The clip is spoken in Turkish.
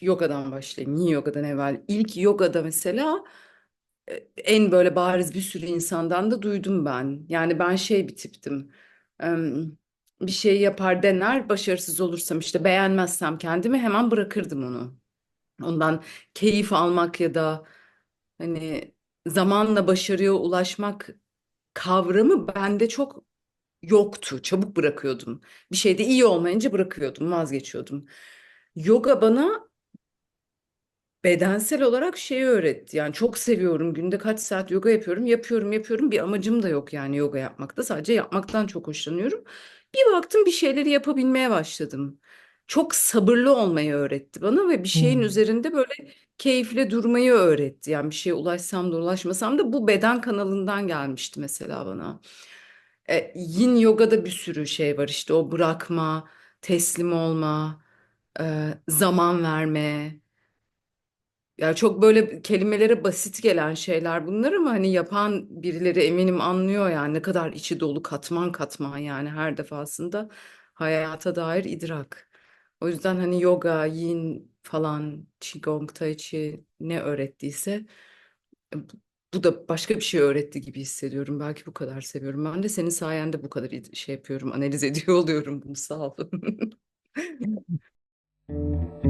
yogadan başlayayım. Yin yogadan evvel. İlk yogada mesela e, en böyle bariz bir sürü insandan da duydum ben. Yani ben şey bir tiptim. Bir şey yapar dener, başarısız olursam işte beğenmezsem kendimi hemen bırakırdım onu. Ondan keyif almak ya da hani zamanla başarıya ulaşmak kavramı bende çok yoktu. Çabuk bırakıyordum. Bir şeyde iyi olmayınca bırakıyordum, vazgeçiyordum. Yoga bana bedensel olarak şeyi öğretti. Yani çok seviyorum. Günde kaç saat yoga yapıyorum. Yapıyorum, yapıyorum. Bir amacım da yok yani yoga yapmakta. Sadece yapmaktan çok hoşlanıyorum. Bir baktım bir şeyleri yapabilmeye başladım. Çok sabırlı olmayı öğretti bana ve bir şeyin Hmm. üzerinde böyle keyifle durmayı öğretti. Yani bir şeye ulaşsam da ulaşmasam da bu beden kanalından gelmişti mesela bana. E, Yin yogada bir sürü şey var işte o bırakma, teslim olma, e, zaman verme. Ya çok böyle kelimelere basit gelen şeyler bunlar ama hani yapan birileri eminim anlıyor yani ne kadar içi dolu katman katman yani her defasında hayata dair idrak. O yüzden hani yoga, yin falan, qigong, tai chi ne öğrettiyse e, bu da başka bir şey öğretti gibi hissediyorum. Belki bu kadar seviyorum. Ben de senin sayende bu kadar şey yapıyorum, analiz ediyor oluyorum bunu sağ ol.